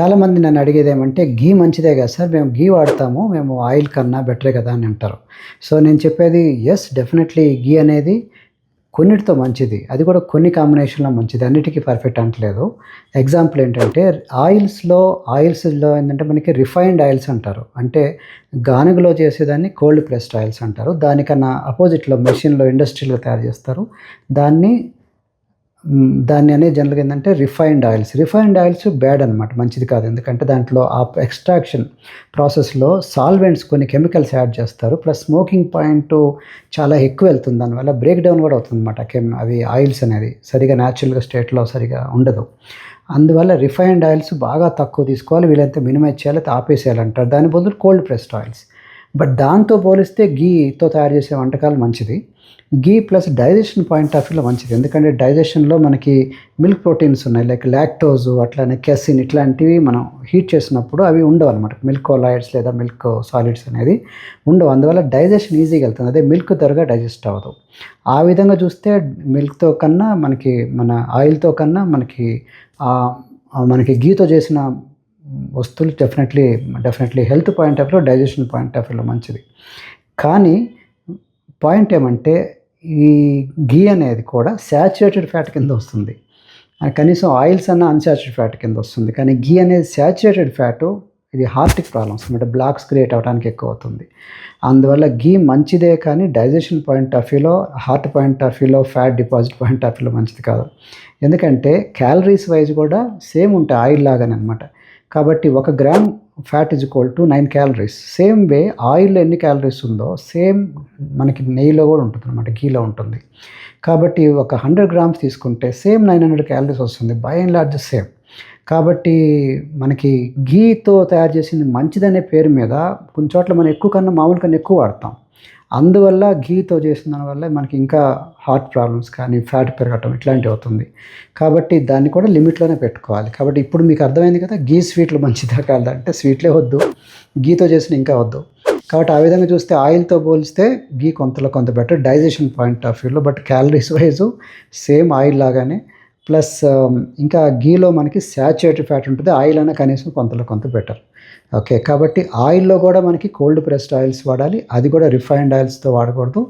చాలామంది నన్ను అడిగేది ఏమంటే గీ మంచిదే కదా సార్ మేము గీ వాడతాము మేము ఆయిల్ కన్నా బెటరే కదా అని అంటారు. సో నేను చెప్పేది ఎస్ డెఫినెట్లీ గీ అనేది కొన్నిటితో మంచిది. అది కూడా కొన్ని కాంబినేషన్లో మంచిది. అన్నిటికీ పర్ఫెక్ట్ అంటలేదు. ఎగ్జాంపుల్ ఏంటంటే ఆయిల్స్లో ఆయిల్స్లో ఏంటంటే మనకి రిఫైన్డ్ ఆయిల్స్ అంటారు. అంటే గానుగలో చేసేదాన్ని కోల్డ్ ప్రెస్డ్ ఆయిల్స్ అంటారు. దానికన్నా అపోజిట్లో మెషిన్లో ఇండస్ట్రీలో తయారు చేస్తారు. దాన్ని దాన్ని అనే జనరల్గా ఏంటంటే refined oils. Refined oils bad అనమాట మంచిది కాదు. ఎందుకంటే దాంట్లో ఆ ఎక్స్ట్రాక్షన్ ప్రాసెస్లో సాల్వెంట్స్ కొన్ని కెమికల్స్ యాడ్ చేస్తారు. ప్లస్ స్మోకింగ్ పాయింట్ చాలా ఎక్కువ వెళ్తుంది. దానివల్ల బ్రేక్ డౌన్ కూడా అవుతుంది అనమాట కెమ్ అవి ఆయిల్స్ అనేది సరిగా న్యాచురల్గా స్టేట్లో సరిగా ఉండదు. అందువల్ల రిఫైన్డ్ ఆయిల్స్ బాగా తక్కువ తీసుకోవాలి. వీలైతే మినిమైజ్ చేయాలి అయితే ఆపేసేయాలంటారు దాని బదులు కోల్డ్ ప్రెస్డ్ ఆయిల్స్. బట్ దాంతో పోలిస్తే గీతో తయారు చేసే వంటకాలు మంచిది. Ghee plus digestion point of వ్యూలో మంచిది. ఎందుకంటే డైజెషన్లో మనకి మిల్క్ ప్రోటీన్స్ ఉన్నాయి. లైక్ లాక్టోజ్ అట్లానే కెసిన్ ఇట్లాంటివి మనం హీట్ చేసినప్పుడు అవి ఉండవు అనమాట మిల్క్ కోలాయిడ్స్ లేదా మిల్క్ సాలిడ్స్ అనేది ఉండవు. అందువల్ల డైజెషన్ ఈజీగా వెళ్తుంది. అదే మిల్క్ త్వరగా డైజెస్ట్ అవ్వదు. ఆ విధంగా చూస్తే మిల్క్తో కన్నా మనకి మన ఆయిల్తో కన్నా మనకి మనకి గీతో చేసిన వస్తువులు definitely definitely health point of వ్యూలో డైజెషన్ పాయింట్ ఆఫ్ వ్యూలో మంచిది. కానీ పాయింట్ ఏమంటే ఈ గీ అనేది కూడా శాచురేటెడ్ ఫ్యాట్ కింద వస్తుంది. కనీసం ఆయిల్స్ అన్న అన్సాచురేటెడ్ ఫ్యాట్ కింద వస్తుంది. కానీ గీ అనేది శాచురేటెడ్ ఫ్యాటు ఇది హార్టిక్ ప్రాబ్లమ్స్ అంటే బ్లాక్స్ క్రియేట్ అవడానికి ఎక్కువ అవుతుంది. అందువల్ల గీ మంచిదే కానీ డైజెషన్ పాయింట్ ఆఫ్ వ్యూలో హార్ట్ పాయింట్ ఆఫ్ వ్యూలో ఫ్యాట్ డిపాజిట్ పాయింట్ ఆఫ్ వ్యూలో మంచిది కాదు. ఎందుకంటే క్యాలరీస్ వైజ్ కూడా సేమ్ ఉంటాయి ఆయిల్ లాగానే అనమాట కాబట్టి ఒక gram fat is equal to nine calories same way ఆయిల్లో ఎన్ని క్యాలరీస్ ఉందో సేమ్ మనకి నెయ్యిలో కూడా ఉంటుంది అనమాట గీలో ఉంటుంది. కాబట్టి ఒక హండ్రెడ్ గ్రామ్స్ తీసుకుంటే సేమ్ నైన్ హండ్రెడ్ క్యాలరీస్ వస్తుంది బై అండ్ లార్జ్ సేమ్ కాబట్టి మనకి ఘీతో తయారు చేసింది మంచిదనే పేరు మీద కొన్ని చోట్ల మనం ఎక్కువ కన్నా మామూలు కన్నా ఎక్కువ వాడతాం. అందువల్ల గీతో చేసిన దానివల్ల మనకి ఇంకా హార్ట్ ప్రాబ్లమ్స్ కానీ ఫ్యాట్ పెరగటం ఇట్లాంటివి అవుతుంది. కాబట్టి దాన్ని కూడా లిమిట్లోనే పెట్టుకోవాలి. కాబట్టి ఇప్పుడు మీకు అర్థమైంది కదా గీ స్వీట్లు మంచిదా కాదా అంటే స్వీట్లే వద్దు. గీతో చేసిన ఇంకా వద్దు. కాబట్టి ఆ విధంగా చూస్తే ఆయిల్తో పోలిస్తే గీ కొంతలో కొంత బెటర్ డైజెషన్ పాయింట్ ఆఫ్ వ్యూలో but calories wise same oil లాగానే ప్లస్ um, ఇంకా గీలో మనకి శాచురేటెడ్ ఫ్యాట్ ఉంటుంది. ఆయిల్ అయినా కనీసం కొంతలో కొంత బెటర్. ఓకే కాబట్టి ఆయిల్లో కూడా మనకి కోల్డ్ ప్రెస్డ్ ఆయిల్స్ వాడాలి. అది కూడా రిఫైన్డ్ ఆయిల్స్తో వాడకూడదు.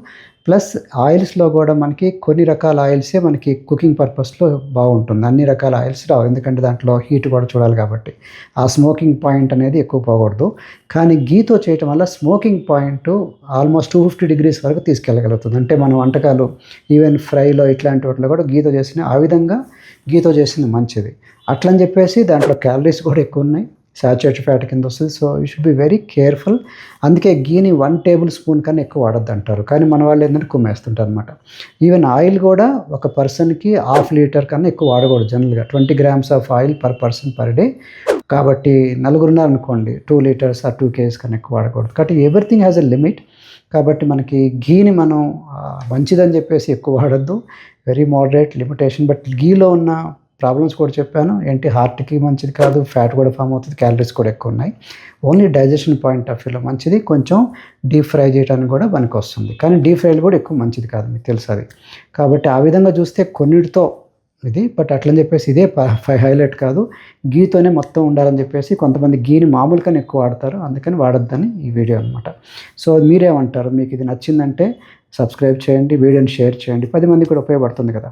ప్లస్ ఆయిల్స్లో కూడా మనకి కొన్ని రకాల ఆయిల్సే మనకి కుకింగ్ పర్పస్లో బాగుంటుంది. అన్ని రకాల ఆయిల్స్ రావు. ఎందుకంటే దాంట్లో హీట్ కూడా చూడాలి కాబట్టి. ఆ స్మోకింగ్ పాయింట్ అనేది ఎక్కువ పోకూడదు. కానీ గీతో చేయటం వల్ల smoking point almost two fifty degrees వరకు తీసుకెళ్ళగలుగుతుంది. అంటే మన వంటకాలు ఈవెన్ ఫ్రైలో ఇట్లాంటి వాటిలో కూడా గీతో చేసిన ఆ విధంగా గీతో చేసింది మంచిది. అట్లని చెప్పేసి దాంట్లో క్యాలరీస్ కూడా ఎక్కువ ఉన్నాయి. సాచురేటెడ్ ఫ్యాట్ కింద వస్తుంది. So you should be very careful అందుకే గీని వన్ టేబుల్ స్పూన్ కన్నా ఎక్కువ వాడద్దు అంటారు కానీ మన వాళ్ళు ఏంటంటే కుమ్మేస్తుంటారు అనమాట ఈవెన్ ఆయిల్ కూడా ఒక పర్సన్కి హాఫ్ లీటర్ కన్నా ఎక్కువ వాడకూడదు జనరల్గా twenty grams of oil per person per day కాబట్టి నలుగురున్నారు అనుకోండి టూ లీటర్స్ ఆ టూ కేజీస్ కన్నా ఎక్కువ వాడకూడదు. కాబట్టి ఎవ్రీథింగ్ హ్యాస్ ఎ లిమిట్ కాబట్టి మనకి గీని మనం మంచిదని చెప్పేసి ఎక్కువ వాడద్దు. వెరీ మోడరేట్ లిమిటేషన్ బట్ గీలో ఉన్న ప్రాబ్లమ్స్ కూడా చెప్పాను. ఏంటి? హార్ట్కి మంచిది కాదు ఫ్యాట్ కూడా ఫామ్ అవుతుంది క్యాలరీస్ కూడా ఎక్కువ ఉన్నాయి. ఓన్లీ డైజెషన్ పాయింట్ ఆఫ్ వ్యూలో మంచిది కొంచెం డీప్ ఫ్రై చేయడానికి కూడా పనికి వస్తుంది కానీ డీప్ ఫ్రైలు కూడా ఎక్కువ మంచిది కాదు మీకు తెలుసు అది. కాబట్టి ఆ విధంగా చూస్తే కొన్నిటితో ఇది బట్ అట్లని చెప్పేసి ఇదే ఫైవ్ హైలైట్ కాదు. గీతోనే మొత్తం ఉండాలని చెప్పేసి కొంతమంది గీని మామూలుగానే ఎక్కువ వాడతారు. అందుకని వాడొద్దని ఈ వీడియో అనమాట సో మీరేమంటారు? మీకు ఇది నచ్చిందంటే సబ్స్క్రైబ్ చేయండి వీడియోని షేర్ చేయండి. పది మంది కూడా ఉపయోగపడుతుంది కదా.